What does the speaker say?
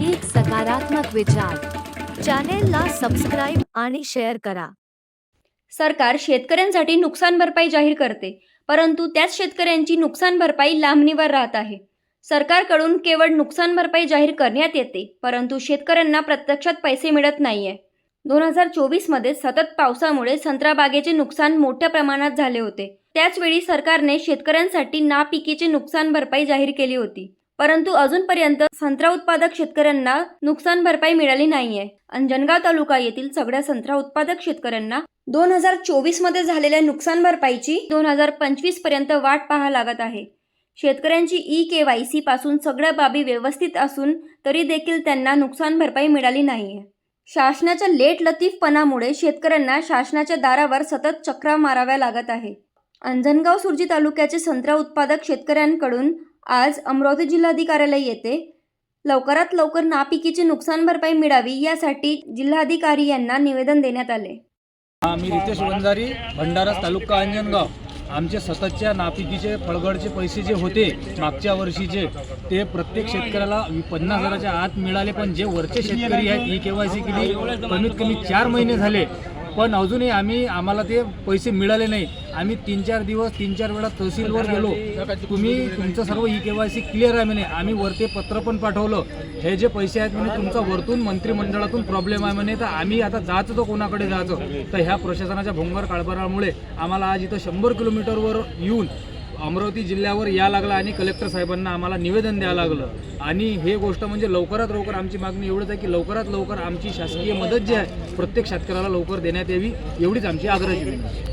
एक सकारात्मक विचार. चॅनेलला सबस्क्राईब आणि शेअर करा. सरकार शेतकऱ्यांसाठी नुकसान भरपाई जाहीर करते परंतु त्याच शेतकऱ्यांची नुकसान भरपाई लांबणीवर राहत आहे. सरकारकडून केवळ नुकसान भरपाई जाहीर करण्यात येते परंतु शेतकऱ्यांना प्रत्यक्षात पैसे मिळत नाहीये. दोन हजार चोवीसमध्ये सतत पावसामुळे संत्रा बागेचे नुकसान मोठ्या प्रमाणात झाले होते. त्याचवेळी सरकारने शेतकऱ्यांसाठी नापिकीचे नुकसान भरपाई जाहीर केली होती. परंतु अजूनपर्यंत संत्रा उत्पादक शेतकऱ्यांना नुकसान भरपाई मिळाली नाहीये. अंजनगाव तालुका येथील सगळ्या संत्रा उत्पादक शेतकऱ्यांना दोन हजार चोवीसमध्ये झालेल्या नुकसान भरपाईची दोन हजार पंचवीसपर्यंत वाट पाहा लागत आहे. शेतकऱ्यांची ई के वाय सी पासून सगळ्या बाबी व्यवस्थित असून तरी देखील त्यांना नुकसान भरपाई मिळाली नाहीये. शासनाच्या लेट लतीफपणामुळे शेतकऱ्यांना शासनाच्या दारावर सतत चक्रा माराव्या लागत आहे. अंजनगाव सुरजी तालुक्याचे संत्रा उत्पादक शेतकऱ्यांकडून आज अमरावती जिल्हाधिकाऱ्यालय येथे लवकरात लवकर नापिकीची नुकसान भरपाई मिळावी यासाठी जिल्हाधिकारी यांना निवेदन देण्यात आले. मी रितेश वंजारी भंडारा तालुका अंजनगाव. आमचे सततच्या नापिकीचे फळगडचे पैसे जे होते मागच्या वर्षीचे ते प्रत्येक शेतकऱ्याला पन्नास हजाराच्या आत मिळाले पण जे वरचे शेतकरी आहेत ई के वाय सी केली कमीत कमी चार महिने झाले पण अजूनही आम्ही आम्हाला ते पैसे मिळाले नाही. आम्ही तीन चार दिवस तीन चार वेळा तहसीलवर गेलो. तुम्ही तुमचं सर्व e K Y C clear आहे म्हणे. आम्ही वरते पत्र पण पाठवलं. हे जे पैसे आहेत म्हणे तुमचा वरतून मंत्रिमंडळातून प्रॉब्लेम आहे म्हणे. तर आम्ही आता जायचं तो कोणाकडे जायचं? तर ह्या प्रशासनाच्या भोंगर कारभारामुळे आम्हाला आज इथं शंभर किलोमीटरवर येऊन अमरावती जिल्ह्यावर या लागला आणि कलेक्टर साहेबांना आम्हाला निवेदन द्यावं लागलं. आणि हे गोष्ट म्हणजे लवकरात लवकर आमची मागणी एवढंच आहे की लवकरात लवकर आमची शासकीय मदत जी आहे प्रत्येक शेतकऱ्याला लवकर देण्यात यावी एवढीच आमची आग्रहाची विनंती